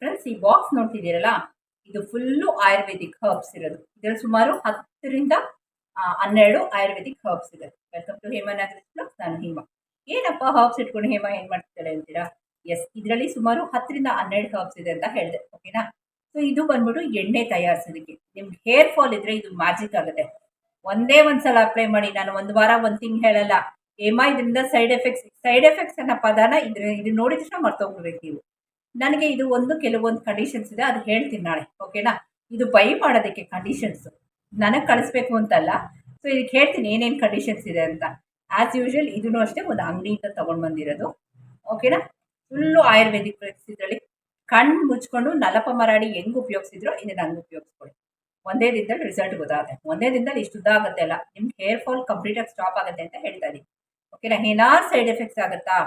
Friends ಈ box ನೋಡ್ತಿದ್ದೀರಲ್ಲ, ಇದು full Ayurvedic herbs ಇರೋದು. ಇದರಲ್ಲಿ ಸುಮಾರು ಹತ್ತರಿಂದ ಹನ್ನೆರಡು ಆಯುರ್ವೇದಿಕ್ ಹರ್ಬ್ಸ್ ಇದೆ. ವೆಲ್ಕಮ್ ಟು ಹೇಮಾ ನಾಗರಿಕ್ ನಾನು ಹೇಮಾ ಏನಪ್ಪ ಹರ್ಬ್ಸ್ ಇಟ್ಕೊಂಡು ಹೇಮಾ ಏನು ಮಾಡ್ತಿದ್ದಾಳೆ ಅಂತೀರಾ? ಎಸ್ ಇದರಲ್ಲಿ ಸುಮಾರು ಹತ್ತರಿಂದ ಹನ್ನೆರಡು ಹರ್ಬ್ಸ್ ಇದೆ ಅಂತ ಹೇಳಿದೆ ಓಕೆನಾ ಸೊ ಇದು ಬಂದ್ಬಿಟ್ಟು ಎಣ್ಣೆ ತಯಾರಿಸೋದಕ್ಕೆ. ನಿಮ್ಗೆ ಹೇರ್ ಫಾಲ್ ಇದ್ರೆ ಇದು ಮ್ಯಾಜಿಕ್ ಆಗುತ್ತೆ. ಒಂದೇ ಒಂದ್ಸಲ ಅಪ್ಲೈ ಮಾಡಿ. ನಾನು ಒಂದು ವಾರ ಒಂದು ತಿಂಗ್ ಹೇಳಲ್ಲ. ಹೇಮಾ ಇದರಿಂದ ಸೈಡ್ ಎಫೆಕ್ಟ್ಸ್ ಸೈಡ್ ಎಫೆಕ್ಟ್ಸ್ ಅನ್ನೋ ಪದಾನ ಇದ್ರ, ಇದು ನೋಡಿದ ತಕ್ಷಣ ಮರ್ತೋಗ್ಬಿಡ್ಬೇಕು ನೀವು. ನನಗೆ ಇದು ಒಂದು ಕೆಲವೊಂದು ಕಂಡೀಷನ್ಸ್ ಇದೆ, ಅದು ಹೇಳ್ತೀನಿ ನಾಳೆ ಓಕೆನಾ ಇದು ಬೈ ಮಾಡೋದಕ್ಕೆ ಕಂಡೀಷನ್ಸ್ ನನಗೆ ಕಳಿಸ್ಬೇಕು ಅಂತಲ್ಲ ಸೊ ಇದಕ್ಕೆ ಹೇಳ್ತೀನಿ ಏನೇನು ಕಂಡೀಷನ್ಸ್ ಇದೆ ಅಂತ. ಆ್ಯಸ್ ಯೂಶುವಲ್ ಇದೂ ಅಷ್ಟೇ, ಒಂದು ಅಂಗಡಿಯಿಂದ ತೊಗೊಂಡು ಬಂದಿರೋದು ಓಕೆನಾ ಫುಲ್ಲು ಆಯುರ್ವೇದಿಕ್ ಇದರಲ್ಲಿ ಕಣ್ಣು ಮುಚ್ಕೊಂಡು ನಲಪ ಮರಾಡಿ ಹೆಂಗೆ ಉಪಯೋಗಿಸಿದ್ರು ಇದನ್ನು ಹಂಗೆ ಉಪಯೋಗಿಸ್ಕೊಳ್ಳಿ. ಒಂದೇ ದಿನದಲ್ಲಿ ರಿಸಲ್ಟ್ ಗೊತ್ತಾಗುತ್ತೆ. ಒಂದೇ ದಿನದಲ್ಲಿ ಇಷ್ಟು ಉದ್ದ ಆಗುತ್ತೆ ಅಲ್ಲ ನಿಮ್ಗೆ ಹೇರ್ ಫಾಲ್ ಕಂಪ್ಲೀಟಾಗಿ ಸ್ಟಾಪ್ ಆಗುತ್ತೆ ಅಂತ ಹೇಳ್ತಾ ಇದ್ದೀನಿ ಓಕೆನಾ ಏನಾರು ಸೈಡ್ ಎಫೆಕ್ಟ್ಸ್ ಆಗುತ್ತಾ?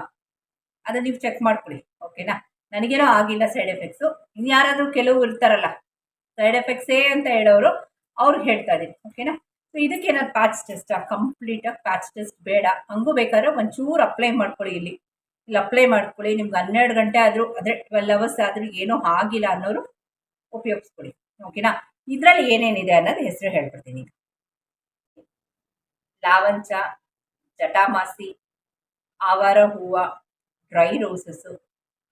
ಅದನ್ನ ನೀವು ಚೆಕ್ ಮಾಡ್ಕೊಳ್ಳಿ ಓಕೆನಾ ನನಗೇನೋ ಆಗಿಲ್ಲ ಸೈಡ್ ಎಫೆಕ್ಟ್ಸು ಇನ್ಯಾರಾದರೂ ಕೆಲವು ಇರ್ತಾರಲ್ಲ ಸೈಡ್ ಎಫೆಕ್ಟ್ಸೇ ಅಂತ ಹೇಳೋರು ಅವ್ರಿಗೆ ಹೇಳ್ತಾ ಇದ್ದೀನಿ ಓಕೆನಾ ಸೊ ಇದಕ್ಕೇನಾದ್ರು ಪ್ಯಾಚ್ ಟೆಸ್ಟಾ ಕಂಪ್ಲೀಟಾಗಿ ಪ್ಯಾಚ್ ಟೆಸ್ಟ್ ಬೇಡ. ಹಂಗೂ ಬೇಕಾದ್ರೆ ಒಂಚೂರು ಅಪ್ಲೈ ಮಾಡ್ಕೊಳ್ಳಿ ಇಲ್ಲಿ. ಇಲ್ಲಿ ಅಪ್ಲೈ ಮಾಡ್ಕೊಳ್ಳಿ, ನಿಮ್ಗೆ ಹನ್ನೆರಡು ಗಂಟೆ ಆದರೂ ಅದೇ ಟ್ವೆಲ್ ಅವರ್ಸ್ ಆದರೂ ಏನೂ ಆಗಿಲ್ಲ ಅನ್ನೋರು ಉಪಯೋಗಿಸ್ಕೊಳ್ಳಿ ಓಕೆನಾ ಇದರಲ್ಲಿ ಏನೇನಿದೆ ಅನ್ನೋದು ಹೆಸರು ಹೇಳ್ಬಿಡ್ತೀನಿ ಲಾವಂಚ, ಜಟಾಮಾಸಿ, ಆವಾರ ಹೂವು ಡ್ರೈ ರೋಸಸ್ಸು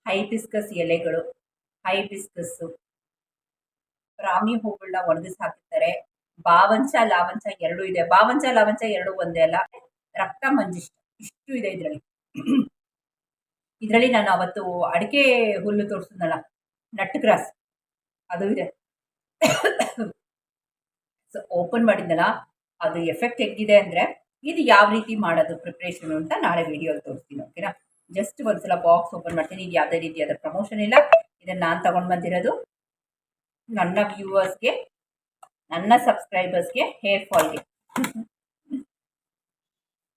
ಹೈಬಿಸ್ಕಸ್ ಎಲೆಗಳು ಹೈಬಿಸ್ಕಸ್ಸು ರಾಮಿ ಹೂಗಳನ್ನ ಒಣಗಿಸಿ ಹಾಕಿರ್ತಾರೆ. ಬಾವಂಚ ಲಾವಂಚ ಎರಡು ಇದೆ. ಬಾವಂಚ ಲಾವಂಚ ಎರಡು ಒಂದೇ ಅಲ್ಲ. ರಕ್ತ ಮಂಜಿಷ್ಟ ಇಷ್ಟು ಇದೆ ಇದರಲ್ಲಿ. ಇದರಲ್ಲಿ ನಾನು ಅವತ್ತು ಅಡಿಕೆ ಹುಲ್ಲು ತೋರಿಸಿದ್ನಲ್ಲ, ನಟ್ ಗ್ರಾಸ್, ಅದು ಇದೆ. ಸೊ ಓಪನ್ ಮಾಡಿದ್ನಲ್ಲ, ಅದು ಎಫೆಕ್ಟ್ ಹೆಂಗಿದೆ ಅಂದರೆ, ಇದು ಯಾವ ರೀತಿ ಮಾಡೋದು ಪ್ರಿಪ್ರೇಷನ್ ಅಂತ ನಾಳೆ ವಿಡಿಯೋಲಿ ತೋರಿಸ್ತೀನಿ ಓಕೆನಾ ಜಸ್ಟ್ ಒಂದ್ಸಲ ಬಾಕ್ಸ್ ಓಪನ್ ಮಾಡ್ತೀನಿ. ಇದು ಯಾವುದೇ ರೀತಿಯಾದ ಪ್ರಮೋಷನ್ ಇಲ್ಲ. ಇದನ್ನು ನಾನು ತಗೊಂಡು ಬಂದಿರೋದು. ನನ್ನ ವ್ಯೂವರ್ಸ್ಗೆ ನನ್ನ ಸಬ್ಸ್ಕ್ರೈಬರ್ಸ್ಗೆ ಹೇರ್ ಫಾಲ್ಗೆ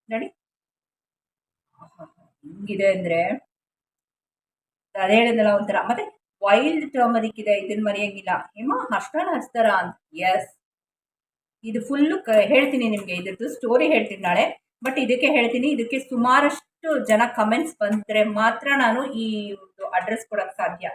ನೋಡಿ. ಹಿಂಗಿದೆ ಅಂದರೆ, ಅದೇ ಹೇಳಿದಲ್ಲ ಒಂಥರ. ಮತ್ತೆ ವೈಲ್ಡ್ ಟರ್ಮರಿಕ್ ಇದೆ ಇದನ್ನ ಮರೆಯಂಗಿಲ್ಲ. ಹೇಮ, ಅಷ್ಟನ ಹಚ್ತಾರ ಅಂತ. ಎಸ್ ಇದು ಫುಲ್ಲು ಹೇಳ್ತೀನಿ ನಿಮಗೆ. ಇದ್ರದ್ದು ಸ್ಟೋರಿ ಹೇಳ್ತೀನಿ ನಾಳೆ. ಬಟ್ ಇದಕ್ಕೆ ಹೇಳ್ತೀನಿ. ಇದಕ್ಕೆ ಸುಮಾರಷ್ಟು ಜನ ಕಮೆಂಟ್ಸ್ ಬಂದರೆ ಮಾತ್ರ ನಾನು ಈ ಒಂದು ಅಡ್ರೆಸ್ ಕೊಡೋಕ್ಕೆ ಸಾಧ್ಯ.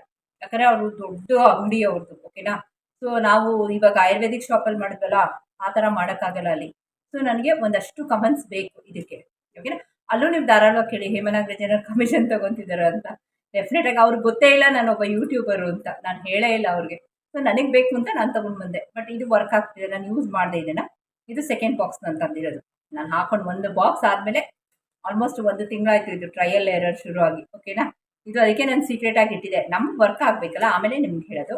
ಯಾಕಂದರೆ ಅವರು ದೊಡ್ಡ ಅಂಗಡಿ ಅವ್ರದ್ದು ಓಕೆನಾ ಸೊ ನಾವು ಇವಾಗ ಆಯುರ್ವೇದಿಕ್ ಶಾಪಲ್ಲಿ ಮಾಡಿದ್ವಲ್ಲ, ಆ ಥರ ಮಾಡೋಕ್ಕಾಗಲ್ಲ ಅಲ್ಲಿ. ಸೊ ನನಗೆ ಒಂದಷ್ಟು ಕಮೆಂಟ್ಸ್ ಬೇಕು ಇದಕ್ಕೆ ಓಕೆನಾ ಅಲ್ಲೂ ನೀವು ಧಾರಾಳವಾಗಿ ಕೇಳಿ, ಹೇಮನಾಗ್ರ ಜನರು ಕಮಿಷನ್ ತಗೊತಿದ್ದಾರೆ ಅಂತ. ಡೆಫಿನೆಟಾಗಿ ಅವ್ರಿಗೆ ಗೊತ್ತೇ ಇಲ್ಲ ನಾನು ಒಬ್ಬ ಯೂಟ್ಯೂಬರು ಅಂತ. ನಾನು ಹೇಳೇ ಇಲ್ಲ ಅವ್ರಿಗೆ. ಸೊ ನನಗೆ ಬೇಕು ಅಂತ ನಾನು ತೊಗೊಂಡು ಬಂದೆ. ಬಟ್ ಇದು ವರ್ಕ್ ಆಗ್ತಿದೆ, ನಾನು ಯೂಸ್ ಮಾಡಿದೆ ಇದನ್ನು ಇದು ಸೆಕೆಂಡ್ ಬಾಕ್ಸ್ ನಾನು ತಂದಿರೋದು. ನಾನು ಹಾಕೊಂಡು ಒಂದು ಬಾಕ್ಸ್ ಆದಮೇಲೆ ಆಲ್ಮೋಸ್ಟ್ ಒಂದು ತಿಂಗಳಾಯ್ತು ಇದು ಟ್ರಯಲ್ ಎರರ್ ಶುರು ಆಗಿ ಓಕೆನಾ ಇದು ಅದಕ್ಕೆ ನಾನು ಸೀಕ್ರೆಟ್ ಆಗಿ ಇಟ್ಟಿದೆ ನಮ್ಗೆ ವರ್ಕ್ ಆಗಬೇಕಲ್ಲ, ಆಮೇಲೆ ನಿಮ್ಗೆ ಹೇಳೋದು.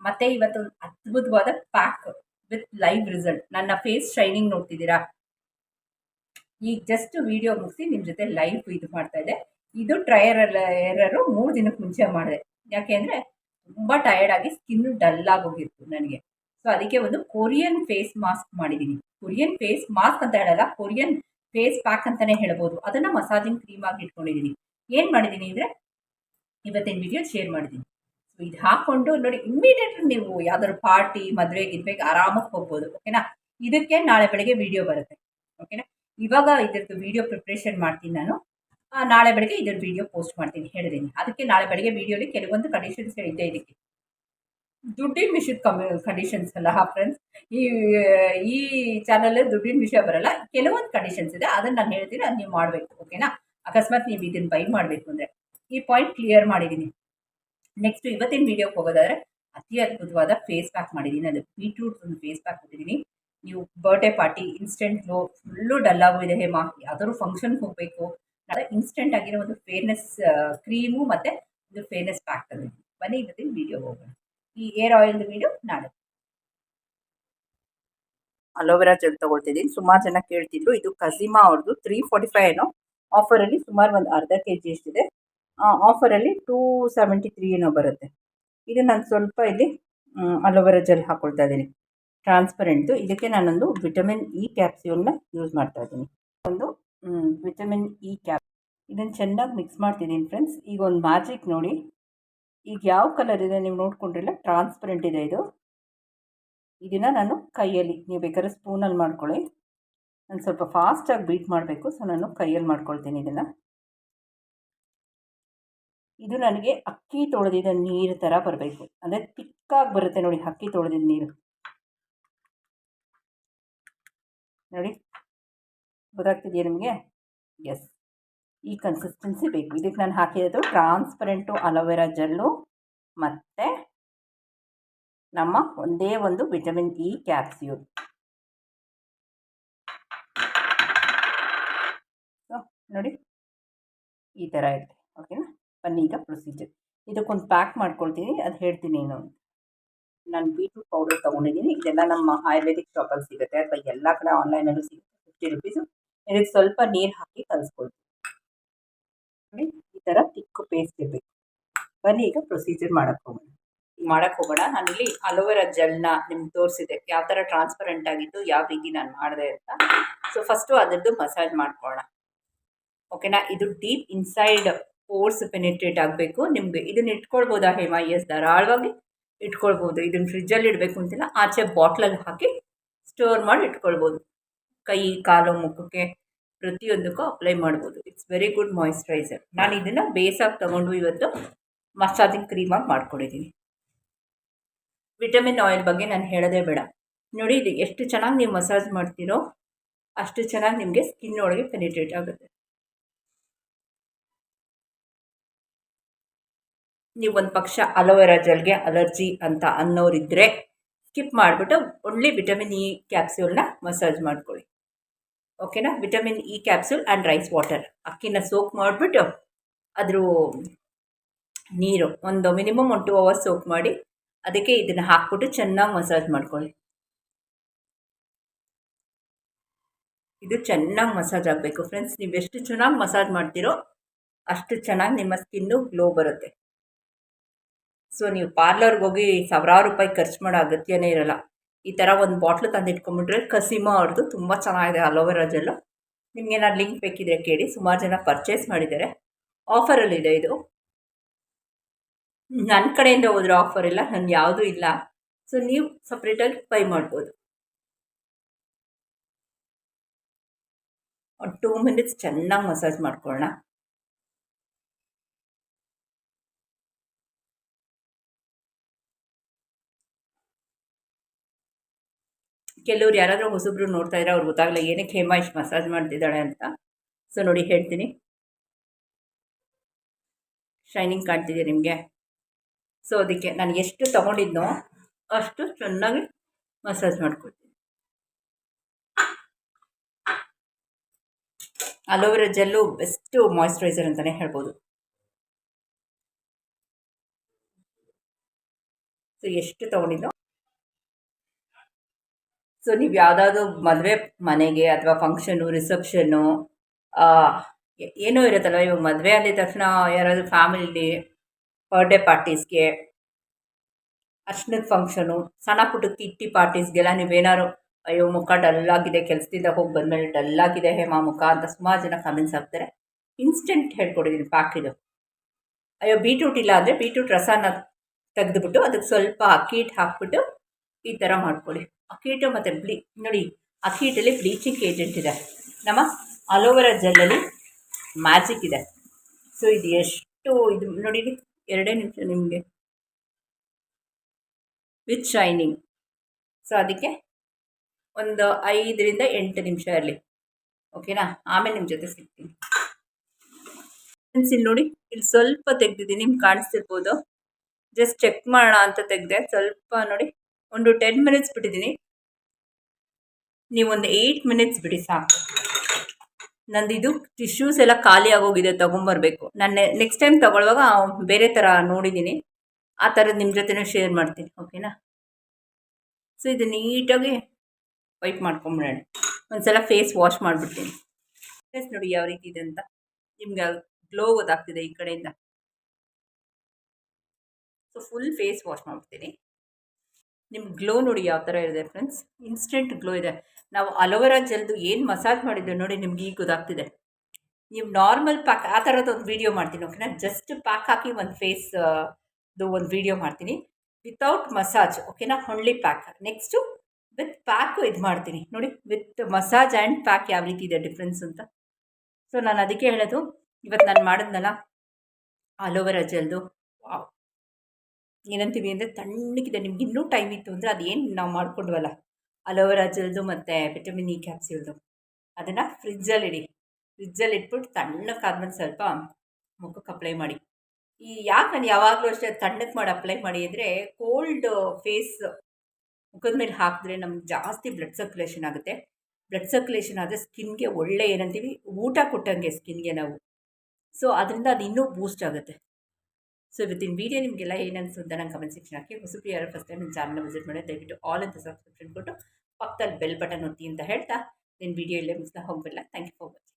ಮತ್ತೆ ಇವತ್ತು ಅದ್ಭುತವಾದ ಪ್ಯಾಕ್ ವಿತ್ ಲೈವ್ ರಿಸಲ್ಟ್ ನನ್ನ ಫೇಸ್ ಶೈನಿಂಗ್ ನೋಡ್ತಿದ್ದೀರಾ? ಈಗ ಜಸ್ಟ್ ವಿಡಿಯೋ ಮುಗಿಸಿ ನಿಮ್ಮ ಜೊತೆ ಲೈವ್ ಇದು ಮಾಡ್ತಾ ಇದೆ ಇದು ಟ್ರಯರ್ ಎರರು ಮೂರು ದಿನಕ್ಕೆ ಮುಂಚೆ ಮಾಡಿದೆ. ಯಾಕೆ ಅಂದರೆ ತುಂಬ ಟಯರ್ಡ್ ಆಗಿ ಸ್ಕಿನ್ ಡಲ್ ಆಗೋಗಿತ್ತು ನನಗೆ. ಸೊ ಅದಕ್ಕೆ ಒಂದು ಕೊರಿಯನ್ ಫೇಸ್ ಮಾಸ್ಕ್ ಮಾಡಿದ್ದೀನಿ ಕೊರಿಯನ್ ಫೇಸ್ ಮಾಸ್ಕ್ ಅಂತ ಹೇಳಲ್ಲ ಕೊರಿಯನ್ ಫೇಸ್ ಪ್ಯಾಕ್ ಅಂತಲೇ ಹೇಳ್ಬೋದು. ಅದನ್ನು ಮಸಾಜಿಂಗ್ ಕ್ರೀಮ್ ಆಗಿ ಇಟ್ಕೊಂಡಿದ್ದೀನಿ ಏನು ಮಾಡಿದ್ದೀನಿ ಅಂದರೆ, ಇವತ್ತಿನ ವಿಡಿಯೋ ಶೇರ್ ಮಾಡಿದ್ದೀನಿ ಸೊ ಇದು ಹಾಕ್ಕೊಂಡು ನೋಡಿ ಇಮ್ಮಿಡಿಯೇಟ್ ನೀವು ಯಾವ್ದಾದ್ರು ಪಾರ್ಟಿ ಮದುವೆ, ಗಿದ್ವೆಗೆ ಆರಾಮಾಗಿ ಹೋಗ್ಬೋದು ಓಕೆನಾ ಇದಕ್ಕೆ ನಾಳೆ ಬೆಳಗ್ಗೆ ವಿಡಿಯೋ ಬರುತ್ತೆ ಓಕೆನಾ ಇವಾಗ ಇದ್ರದ್ದು ವಿಡಿಯೋ ಪ್ರಿಪ್ರೇಷನ್ ಮಾಡ್ತೀನಿ ನಾನು. ನಾಳೆ ಬೆಳಗ್ಗೆ ಇದ್ರ ವಿಡಿಯೋ ಪೋಸ್ಟ್ ಮಾಡ್ತೀನಿ ಹೇಳಿದ್ದೀನಿ ಅದಕ್ಕೆ ನಾಳೆ ಬೆಳಗ್ಗೆ ವಿಡಿಯೋಲಿ ಕೆಲವೊಂದು ಕಂಡೀಷನ್ಸ್ ಇದೆ ಇದಕ್ಕೆ. ದುಡ್ಡಿನ ವಿಷಯದ ಕಮ್ಮಿ ಕಂಡೀಷನ್ಸ್ ಅಲ್ಲ ಫ್ರೆಂಡ್ಸ್ ಈ ಈ ಚಾನಲ್ ದುಡ್ಡಿನ ವಿಷಯ ಬರಲ್ಲ, ಕೆಲವೊಂದು ಕಂಡೀಷನ್ಸ್ ಇದೆ, ಅದನ್ನು ನಾನು ಹೇಳ್ತೀನಿ ಅದು ನೀವು ಮಾಡಬೇಕು ಓಕೆನಾ ಅಕಸ್ಮಾತ್ ನೀವು ಇದನ್ನು ಬೈ ಮಾಡಬೇಕು ಅಂದರೆ. ಈ ಪಾಯಿಂಟ್ ಕ್ಲಿಯರ್ ಮಾಡಿದ್ದೀನಿ ನೆಕ್ಸ್ಟ್ ಇವತ್ತಿನ ವೀಡಿಯೋಗೆ ಹೋಗೋದಾದ್ರೆ, ಅತಿ ಅದ್ಭುತವಾದ ಫೇಸ್ ಪ್ಯಾಕ್ ಮಾಡಿದ್ದೀನಿ ಅದು ಬೀಟ್ರೂಟ್ ಒಂದು ಫೇಸ್ ಪ್ಯಾಕ್ ಕೊಟ್ಟಿದ್ದೀನಿ ನೀವು birthday party instant glow full dull ಆಗೋಗಿದೆ ಹೇಮಾ. ಯಾವ್ದಾದ್ರು ಫಂಕ್ಷನ್ಗೆ ಹೋಗಬೇಕು. ಇನ್ಸ್ಟೆಂಟ್ ಆಗಿರೋ ಒಂದು ಫೇರ್ನೆಸ್ ಕ್ರೀಮು ಮತ್ತು ಒಂದು ಫೇರ್ನೆಸ್ ಪ್ಯಾಕ್ ತಂದಿದ್ದೀನಿ ಬನ್ನಿ ಇವತ್ತಿನ ವಿಡಿಯೋ ಹೋಗೋಣ. ಈ ಏರ್ ಆಯಿಲ್ ವೀಡಿಯೋ ನಾಳೆ ಅಲೋವೆರಾ ಜೆಲ್ ತಗೊಳ್ತಿದ್ದೀನಿ. ಸುಮಾರು ಜನ ಕೇಳ್ತಿದ್ರು. ಇದು ಕಝಿಮಾ ಅವ್ರದ್ದು ತ್ರೀ ಫೋರ್ಟಿ ಫೈವ್ ಏನೋ ಆಫರಲ್ಲಿ ಸುಮಾರು ಒಂದು ಅರ್ಧ ಕೆ ಜಿ ಎಷ್ಟಿದೆ. ಆಫರಲ್ಲಿ ಟೂ ಸೆವೆಂಟಿ ತ್ರೀ ಏನೋ ಬರುತ್ತೆ. ಇದು ನಾನು ಸ್ವಲ್ಪ ಇಲ್ಲಿ ಅಲೋವೆರಾ ಜೆಲ್ ಹಾಕೊಳ್ತಾ ಇದ್ದೀನಿ. ಟ್ರಾನ್ಸ್ಪರೆಂಟು ಇದಕ್ಕೆ ನಾನೊಂದು ವಿಟಮಿನ್ ಇ ಕ್ಯಾಪ್ಸ್ಯೂಲ್ನ ಯೂಸ್ ಮಾಡ್ತಾ ಇದ್ದೀನಿ. ಒಂದು ವಿಟಮಿನ್ ಇ ಕ್ಯಾಪ್ ಇದನ್ನು ಚೆನ್ನಾಗಿ ಮಿಕ್ಸ್ ಮಾಡ್ತಿದ್ದೀನಿ ಫ್ರೆಂಡ್ಸ್ ಈಗ ಒಂದು ಮ್ಯಾಜಿಕ್ ನೋಡಿ. ಈಗ ಯಾವ ಕಲರ್ ಇದೆ ನೀವು ನೋಡ್ಕೊಂಡ್ರಲ್ಲ ಟ್ರಾನ್ಸ್ಪರೆಂಟ್ ಇದೆ ಇದು. ಇದನ್ನು ನಾನು ಕೈಯಲ್ಲಿ, ನೀವು ಬೇಕಾದ್ರೆ ಸ್ಪೂನಲ್ಲಿ ಮಾಡ್ಕೊಳ್ಳಿ. ನಾನು ಸ್ವಲ್ಪ ಫಾಸ್ಟಾಗಿ ಬೀಟ್ ಮಾಡಬೇಕು ಸೊ ನಾನು ಕೈಯಲ್ಲಿ ಮಾಡ್ಕೊಳ್ತೀನಿ ಇದನ್ನು. ಇದು ನನಗೆ ಅಕ್ಕಿ ತೊಳೆದಿದ್ದ ನೀರು ಥರ ಬರಬೇಕು. ಅಂದರೆ ತಿಕ್ಕಾಗಿ ಬರುತ್ತೆ ನೋಡಿ, ಅಕ್ಕಿ ತೊಳೆದಿದ್ದ ನೀರು. ನೋಡಿ. ಗೊತ್ತಾಗ್ತಿದೆಯಾ ನಿಮಗೆ? ಎಸ್ ಈ ಕನ್ಸಿಸ್ಟೆನ್ಸಿ ಬೇಕು. ಇದಕ್ಕೆ ನಾನು ಹಾಕಿರೋದು ಟ್ರಾನ್ಸ್ಪರೆಂಟು ಅಲೋವೆರಾ ಜೆಲ್ಲು ಮತ್ತು ನಮ್ಮ ಒಂದೇ ಒಂದು ವಿಟಮಿನ್ ಇ ಕ್ಯಾಪ್ಸ್ಯೂಲ್ ನೋಡಿ. ಈ ಥರ ಇರುತ್ತೆ. ಓಕೆನಾ ಬನ್ನಿ ಈಗ ಪ್ರೊಸೀಜರ್ ಇದಕ್ಕೊಂದು ಪ್ಯಾಕ್ ಮಾಡ್ಕೊಳ್ತೀನಿ. ಅದು ಹೇಳ್ತೀನಿ ಏನು ನಾನು ಬೀಟ್ರೂಟ್ ಪೌಡರ್ ತೊಗೊಂಡಿದ್ದೀನಿ ಇದೆಲ್ಲ ನಮ್ಮ ಆಯುರ್ವೇದಿಕ್ ಶಾಪಲ್ಲಿ ಸಿಗುತ್ತೆ. ಅಥವಾ ಎಲ್ಲ ಕಡೆ ಆನ್ಲೈನಲ್ಲೂ ಸಿಗುತ್ತೆ. ಫಿಫ್ಟಿ ರುಪೀಸು ಇದಕ್ಕೆ ಸ್ವಲ್ಪ ನೀರು ಹಾಕಿ ಕಲಿಸ್ಕೊಳ್ತೀನಿ. ಪೇಸ್ಟ್ ಇರಬೇಕು ಬನ್ನಿ, ಈಗ ಪ್ರೊಸೀಜರ್ ಮಾಡೋಕ್ಕೆ ಹೋಗೋಣ. ಮಾಡೋಕ್ಕೆ ಹೋಗೋಣ. ನಾನಿಲ್ಲಿ ಅಲೋವೆರಾ ಜೆಲ್ನ ನಿಮ್ಗೆ ತೋರಿಸಿದೆ. ಯಾವ ಥರ ಟ್ರಾನ್ಸ್ಪರೆಂಟ್ ಆಗಿತ್ತು ಯಾವ ರೀತಿ ನಾನು ಮಾಡಿದೆ ಅಂತ. ಸೊ ಫಸ್ಟು ಅದರದ್ದು ಮಸಾಜ್ ಮಾಡ್ಕೊಳ್ಳೋಣ. ಓಕೆನಾ ಇದು ಡೀಪ್ ಇನ್ಸೈಡ್ ಪೋರ್ಸ್ ಪೆನಿಟ್ರೇಟ್ ಆಗಬೇಕು. ನಿಮಗೆ ಇದನ್ನ ಇಟ್ಕೊಳ್ಬೋದಾ, ಹೇಮಾ? ಎಸ್ ಧಾರಾಳವಾಗಿ ಇಟ್ಕೊಳ್ಬೋದು. ಇದನ್ನು ಫ್ರಿಜ್ಜಲ್ಲಿ ಇಡಬೇಕು ಅಂತಿಲ್ಲ. ಆಚೆ ಬಾಟ್ಲಲ್ಲಿ ಹಾಕಿ ಸ್ಟೋರ್ ಮಾಡಿ ಇಟ್ಕೊಳ್ಬೋದು. ಕೈ, ಕಾಲು, ಮುಖಕ್ಕೆ. ಪ್ರತಿಯೊಂದಕ್ಕೂ ಅಪ್ಲೈ ಮಾಡ್ಬೋದು. ಇಟ್ಸ್ ವೆರಿ ಗುಡ್ ಮಾಯಿಶ್ಚರೈಸರ್ ನಾನು ಇದನ್ನು ಬೇಸಾಗಿ ತೊಗೊಂಡು ಇವತ್ತು ಮಸಾಜಿಂಗ್ ಕ್ರೀಮಾಗಿ ಮಾಡ್ಕೊಂಡಿದ್ದೀನಿ ವಿಟಮಿನ್ ಆಯಿಲ್ ಬಗ್ಗೆ ನಾನು ಹೇಳೋದೇ ಬೇಡ. ನೋಡಿ ಇದು ಎಷ್ಟು ಚೆನ್ನಾಗಿ ನೀವು ಮಸಾಜ್ ಮಾಡ್ತೀರೋ ಅಷ್ಟು ಚೆನ್ನಾಗಿ ನಿಮಗೆ ಸ್ಕಿನ್ ಒಳಗೆ ಪೆನಿಟ್ರೇಟ್ ಆಗುತ್ತೆ. ನೀವು ಒಂದು ಪಕ್ಷ ಅಲೋವೆರಾ ಜೆಲ್ಗೆ ಅಲರ್ಜಿ ಅಂತ ಅನ್ನೋರಿದ್ದರೆ ಸ್ಕಿಪ್ ಮಾಡಿಬಿಟ್ಟು ಒಳ್ಳೆ ವಿಟಮಿನ್ ಇ ಕ್ಯಾಪ್ಸ್ಯೂಲ್ನ ಮಸಾಜ್ ಮಾಡ್ಕೊಳ್ಳಿ. ಓಕೆನಾ vitamin E capsule and rice water ಅಕ್ಕಿನ ಸೋಕ್ ಮಾಡಿಬಿಟ್ಟು ಅದ್ರ ನೀರು, ಒಂದು minimum one two hours soak ಮಾಡಿ ಅದಕ್ಕೆ ಇದನ್ನು ಹಾಕ್ಬಿಟ್ಟು ಚೆನ್ನಾಗಿ ಮಸಾಜ್ ಮಾಡ್ಕೊಳ್ಳಿ. ಇದು ಚೆನ್ನಾಗಿ ಮಸಾಜ್ ಆಗಬೇಕು ಫ್ರೆಂಡ್ಸ್ ನೀವು ಎಷ್ಟು ಚೆನ್ನಾಗಿ ಮಸಾಜ್ ಮಾಡ್ತೀರೋ ಅಷ್ಟು ಚೆನ್ನಾಗಿ ನಿಮ್ಮ ಸ್ಕಿನ್ನು ಗ್ಲೋ ಬರುತ್ತೆ. ಸೊ ನೀವು ಪಾರ್ಲರ್ಗೆ ಹೋಗಿ ಸಾವಿರಾರು ರೂಪಾಯಿ ಖರ್ಚು ಮಾಡೋ ಅಗತ್ಯನೇ ಇರಲ್ಲ. ಈ ಥರ ಒಂದು ಬಾಟ್ಲು ತಂದು ಇಟ್ಕೊಂಬಿಟ್ರೆ ಕಸಿಮಾ ಅವ್ರದ್ದು ತುಂಬ ಚೆನ್ನಾಗಿದೆ ಅಲೋವೆರಾ ಜೆಲ್ಲು ನಿಮಗೆ ನಾನು ಲಿಂಕ್ ಬೇಕಿದ್ರೆ ಕೇಳಿ, ಸುಮಾರು ಜನ ಪರ್ಚೇಸ್ ಮಾಡಿದ್ದಾರೆ. ಆಫರಲ್ಲಿದೆ ಇದು ನನ್ನ ಕಡೆಯಿಂದ ಹೋದ್ರೆ ಆಫರ್ ಇಲ್ಲ ನನ್ನ ಯಾವುದೂ ಇಲ್ಲ. ಸೊ ನೀವು ಸಪ್ರೇಟಾಗಿ ಬೈ ಮಾಡ್ಬೋದು. ಒಂದು ಟೂ ಮಿನಿಟ್ಸ್ ಚೆನ್ನಾಗಿ ಮಸಾಜ್ ಮಾಡ್ಕೊಳ್ಳೋಣ ಕೆಲವ್ರು ಯಾರಾದರೂ ಹೊಸಬ್ರು ನೋಡ್ತಾ ಇದ್ರೆ ಅವ್ರು ಗೊತ್ತಾಗಲ್ಲ, ಏನಕ್ಕೆ ಹೇಮಾ ಇಷ್ಟು ಮಸಾಜ್ ಮಾಡ್ತಿದ್ದಾಳೆ ಅಂತ? ಸೊ ನೋಡಿ ಹೇಳ್ತೀನಿ. ಶೈನಿಂಗ್ ಕಾಣ್ತಿದೆ ನಿಮಗೆ. ಸೊ ಅದಕ್ಕೆ ನಾನು ಎಷ್ಟು ತೊಗೊಂಡಿದ್ನೋ ಅಷ್ಟು ಚೆನ್ನಾಗಿ ಮಸಾಜ್ ಮಾಡ್ಕೊಡ್ತೀನಿ ಅಲೋವೆರಾ ಜೆಲ್ಲು ಬೆಸ್ಟು ಮಾಯಿಶ್ಚರೈಸರ್ ಅಂತಲೇ ಹೇಳ್ಬೋದು. ಸೊ ಎಷ್ಟು ತೊಗೊಂಡಿದ್ದೋ ಸೊ ನೀವು ಯಾವುದಾದ್ರು ಮದುವೆ ಮನೆಗೆ ಅಥವಾ ಫಂಕ್ಷನು ರಿಸೆಪ್ಷನ್ನು ಏನೋ ಇರುತ್ತಲ್ಲ ಇವಾಗ ಮದುವೆ ಅಂದಿದ ತಕ್ಷಣ ಯಾರಾದರೂ ಫ್ಯಾಮಿಲಿ ಬರ್ಡೇ ಪಾರ್ಟೀಸ್ಗೆ ಅರ್ಶನದ ಫಂಕ್ಷನು ಸಣ್ಣ ಪುಟ್ಟ ಕಿಟ್ಟಿ ಪಾರ್ಟೀಸ್ಗೆಲ್ಲ ನೀವೇನಾದ್ರು, ಅಯ್ಯೋ, ಮುಖ ಡಲ್ಲಾಗಿದೆ, ಕೆಲಸದಿಂದ ಹೋಗಿ ಬಂದಮೇಲೆ ಡಲ್ಲಾಗಿದೆ, ಹೇಮಾ ಮುಖ ಅಂತ ಸುಮಾರು ಜನ ಕಮೆಂಟ್ಸ್ ಹಾಕ್ತಾರೆ. ಇನ್ಸ್ಟೆಂಟ್ ಹೇಳ್ಕೊಡಿದ್ದೀನಿ ಪ್ಯಾಕ್ ಇದು. ಅಯ್ಯೋ ಬೀಟ್ರೂಟ್ ಇಲ್ಲ ಅಂದರೆ ಬೀಟ್ರೂಟ್ ರಸನ ತೆಗೆದುಬಿಟ್ಟು ಅದಕ್ಕೆ ಸ್ವಲ್ಪ ಅಕ್ಕಿ ಹಿಟ್ಟು ಹಾಕ್ಬಿಟ್ಟು ಈ ಥರ ಮಾಡ್ಕೊಳ್ಳಿ. ಅಕ್ಕಿ ಮತ್ತು ಬ್ಲೀ ನೋಡಿ, ಅಕೀಟಲ್ಲಿ ಬ್ಲೀಚಿಂಗ್ ಏಜೆಂಟ್ ಇದೆ. ನಮ್ಮ ಅಲೋವೆರಾ ಜೆಲ್ಲಲ್ಲಿ ಮ್ಯಾಜಿಕ್ ಇದೆ. ಸೊ, ಇದು ಎಷ್ಟು ಇದು ನೋಡಿ ಎರಡೇ ನಿಮಿಷ ನಿಮಗೆ. With shining. ಸೊ, ಅದಕ್ಕೆ ಒಂದು ಐದರಿಂದ ಎಂಟು ನಿಮಿಷ ಇರಲಿ. ಓಕೆನಾ? ಆಮೇಲೆ ನಿಮ್ಮ ಜೊತೆ ಸಿಗ್ತೀನಿ. ಇಲ್ಲಿ ನೋಡಿ, ಇಲ್ಲಿ ಸ್ವಲ್ಪ ತೆಗೆದಿದ್ದೀನಿ, ನಿಮ್ಗೆ ಕಾಣಿಸ್ತಿರ್ಬೋದು. ಜಸ್ಟ್ ಚೆಕ್ ಮಾಡೋಣ ಅಂತ ತೆಗೆದೆ, ಸ್ವಲ್ಪ ನೋಡಿ. ಒಂದು ಟೆನ್ ಮಿನಿಟ್ಸ್ ಬಿಟ್ಟಿದ್ದೀನಿ. ನೀವೊಂದು ಏಯ್ಟ್ ಮಿನಿಟ್ಸ್ ಬಿಡಿ ಸಾಕು. ನಂದು ಇದು ಟಿಶ್ಯೂಸ್ ಎಲ್ಲ ಖಾಲಿ ಆಗೋಗಿದೆ ತೊಗೊಂಬರ್ಬೇಕು. ನಾನು ನೆಕ್ಸ್ಟ್ ಟೈಮ್ ತೊಗೊಳ್ಳುವಾಗ ಬೇರೆ ಥರ ನೋಡಿದ್ದೀನಿ. ಆ ಥರದ್ದು ನಿಮ್ಮ ಜೊತೆನೂ ಶೇರ್ ಮಾಡ್ತೀನಿ ಓಕೆನಾ ಸೊ ಇದು ನೀಟಾಗಿ ವೈಪ್ ಮಾಡ್ಕೊಂಬಿಡೋಣ. ಒಂದು ಸಲ ಫೇಸ್ ವಾಶ್ ಮಾಡಿಬಿಡ್ತೀನಿ. ಫೇಸ್ ನೋಡಿ ಯಾವ ರೀತಿ ಇದೆ ಅಂತ. ನಿಮ್ಗೆ ಗ್ಲೋ ಗೊತ್ತಾಗ್ತಿದೆ ಈ ಕಡೆಯಿಂದ. ಸೊ ಫುಲ್ ಫೇಸ್ ವಾಶ್ ಮಾಡ್ಬಿಡ್ತೀನಿ. ನಿಮ್ಮ ಗ್ಲೋ ನೋಡಿ ಯಾವ ಥರ ಇದೆ ಫ್ರೆಂಡ್ಸ್ ಇನ್ಸ್ಟೆಂಟ್ ಗ್ಲೋ ಇದೆ. ನಾವು ಅಲೋವೆರಾ ಜೆಲ್ದು ಏನು ಮಸಾಜ್ ಮಾಡಿದ್ದೆ ನೋಡಿ ನಿಮ್ಗೆ ಈಗ ಗೊತ್ತಾಗ್ತಿದೆ. ನೀವು ನಾರ್ಮಲ್ ಪ್ಯಾಕ್ ಆ ಥರದ್ದು ಒಂದು ವೀಡಿಯೋ ಮಾಡ್ತೀನಿ ಓಕೆನಾ ಜಸ್ಟ್ ಪ್ಯಾಕ್ ಹಾಕಿ ಒಂದು ಫೇಸ್ದು ಒಂದು ವೀಡಿಯೋ ಮಾಡ್ತೀನಿ. ವಿತೌಟ್ ಮಸಾಜ್ ಓಕೆನಾ only pack next with pack ಇದು ಮಾಡ್ತೀನಿ. ನೋಡಿ ವಿತ್ ಮಸಾಜ್ ಆ್ಯಂಡ್ ಪ್ಯಾಕ್ ಯಾವ ರೀತಿ ಇದೆ ಡಿಫ್ರೆನ್ಸ್ ಅಂತ. ಸೊ ನಾನು ಅದಕ್ಕೆ ಹೇಳೋದು ಇವತ್ತು ನಾನು ಮಾಡಿದ್ನಲ್ಲ ಅಲೋವೆರಾ ಜೆಲ್ದು ಏನಂತೀವಿ ಅಂದರೆ ತಣ್ಣಗಿದೆ ನಿಮ್ಗೆ ಇನ್ನೂ ಟೈಮ್ ಇತ್ತು ಅಂದರೆ ಅದೇನು ನಾವು ಮಾಡ್ಕೊಂಡ್ವಲ್ಲ? ಅಲೋವೆರಾ ಜೆಲ್ದು ಮತ್ತು ವಿಟಮಿನ್ ಇ ಕ್ಯಾಪ್ಸ್ಯೂಲ್ದು ಅದನ್ನು ಫ್ರಿಜ್ಜಲ್ಲಿ ಇಡಿ. ಫ್ರಿಜ್ಜಲ್ಲಿ ಇಟ್ಬಿಟ್ಟು ತಣ್ಣಕ್ಕಾದ್ಮೇಲೆ ಸ್ವಲ್ಪ ಮುಖಕ್ಕೆ ಅಪ್ಲೈ ಮಾಡಿ. ಈ ಯಾಕೆ ನಾನು ಯಾವಾಗಲೂ ಅಷ್ಟೇ ತಣ್ಣಕ್ಕೆ ಮಾಡಿ ಅಪ್ಲೈ ಮಾಡಿ ಅಂದರೆ ಕೋಲ್ಡ್ ಫೇಸ್ ಮುಖದ ಮೇಲೆ ಹಾಕಿದ್ರೆ ನಮ್ಗೆ ಜಾಸ್ತಿ ಬ್ಲಡ್ ಸರ್ಕ್ಯುಲೇಷನ್ ಆಗುತ್ತೆ. ಬ್ಲಡ್ ಸರ್ಕ್ಯುಲೇಷನ್ ಆದರೆ ಸ್ಕಿನ್ಗೆ ಒಳ್ಳೆ ಏನಂತೀವಿ ಊಟ ಕೊಟ್ಟಂಗೆ ಸ್ಕಿನ್ಗೆ ನಾವು. ಸೊ ಅದರಿಂದ ಅದು ಇನ್ನೂ ಬೂಸ್ಟ್ ಆಗುತ್ತೆ. ಸೊ ಇವತ್ತಿನ ವೀಡಿಯೋ ನಿಮಗೆಲ್ಲ ಏನು ಅಂತ ನಂಗೆ ಕಮೆಂಟ್ ಸೆಕ್ಷನ್ ಹಾಕಿ. ಹೊಸಬ್ರು ಯಾರು ಫಸ್ಟ್ ಟೈಮ್ ನನ್ನ ಚಾನಲ್ನ ವಿಸಿಟ್ ಮಾಡಿ ದಯವಿಟ್ಟು ಆಲ್ ಅಂತ ಸಬ್ಸ್ಕ್ರಿಪ್ಷನ್ ಕೊಟ್ಟು ಪಕ್ಕದಲ್ಲಿ ಬೆಲ್ ಬಟನ್ ಒತ್ತಿ ಅಂತ ಹೇಳ್ತಾ. ನಿನ್ನ ವಿಡಿಯೋ ಇಲ್ಲೇ ಮಿಸ್ನ ಹೋಗಲ್ಲ ಥ್ಯಾಂಕ್ ಯು ಫಾರ್ ವಾಚಿಂಗ್